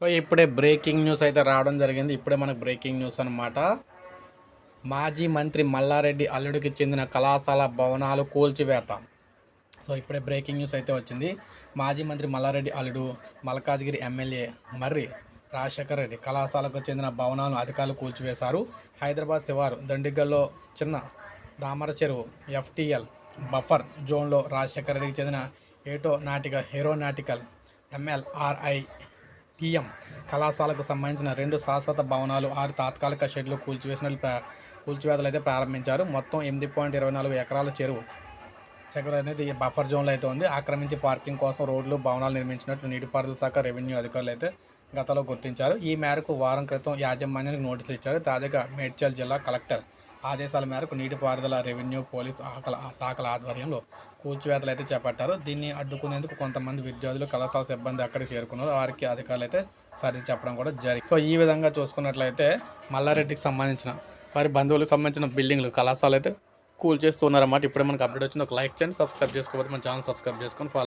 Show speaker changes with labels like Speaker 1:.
Speaker 1: So ఇప్పుడే breaking news అయితే రావడం జరిగింది. ఇప్పుడే మనకు బ్రేకింగ్ న్యూస్ అనమాట మాజీ మంత్రి మల్లారెడ్డి అల్లుడికి చెందిన కళాశాల భవనాలు కూల్చివేత. సో ఇప్పుడే బ్రేకింగ్ న్యూస్ అయితే వచ్చింది. మాజీ మంత్రి మల్లారెడ్డి అల్లుడు మల్కాజ్గిరి ఎమ్మెల్యే మర్రి రాజశేఖర రెడ్డి కళాశాలకు చెందిన భవనాలను అధికారులు కూల్చివేశారు. హైదరాబాద్ శివారు దండిగల్లో చిన్న దామర చెరువు ఎఫ్టీఎల్ బఫర్ జోన్లో రాజశేఖర రెడ్డికి చెందిన ఏటో నాటిక హీరోనాటికల్ ఎంఎల్ఆర్ఐ టీఎం కళాశాలకు సంబంధించిన రెండు శాశ్వత భవనాలు ఆరు తాత్కాలిక షెడ్లు కూల్చివేసినట్లు కూల్చివేతలు అయితే ప్రారంభించారు. మొత్తం ఎనిమిది పాయింట్ ఇరవై నాలుగు ఎకరాల చెరువు. చెరువు అనేది బఫర్ జోన్లో అయితే ఉంది. ఆక్రమించి పార్కింగ్ కోసం రోడ్లు భవనాలు నిర్మించినట్లు నీటిపారుదల శాఖ రెవెన్యూ అధికారులు అయితే గతంలో గుర్తించారు. ఈ మేరకు వారం క్రితం యాజమాన్యానికి నోటీసులు ఇచ్చారు. తాజాగా మేడ్చల్ జిల్లా కలెక్టర్ ఆదేశాల మేరకు నీటిపారుదల రెవెన్యూ పోలీస్ ఆకల శాఖల ఆధ్వర్యంలో కూల్చివేతలు అయితే చేపట్టారు. దీన్ని అడ్డుకునేందుకు కొంతమంది విద్యార్థులు కళాశాల సిబ్బంది అక్కడ చేరుకున్నారు. వారికి అధికారులు అయితే సర్ది చెప్పడం కూడా జరిగింది. సో ఈ విధంగా చూసుకున్నట్లయితే మల్లారెడ్డికి సంబంధించిన వారి బంధువులకు సంబంధించిన బిల్డింగ్లు కళాశాల అయితే కూల్ చేస్తున్నారన్నమాట ఇప్పుడే మనకు అప్డేట్ వచ్చింది. ఒక లైక్ చేయండి సబ్స్క్రైబ్ చేసుకోకపోతే మన ఛానల్ సబ్స్క్రైబ్ చేసుకొని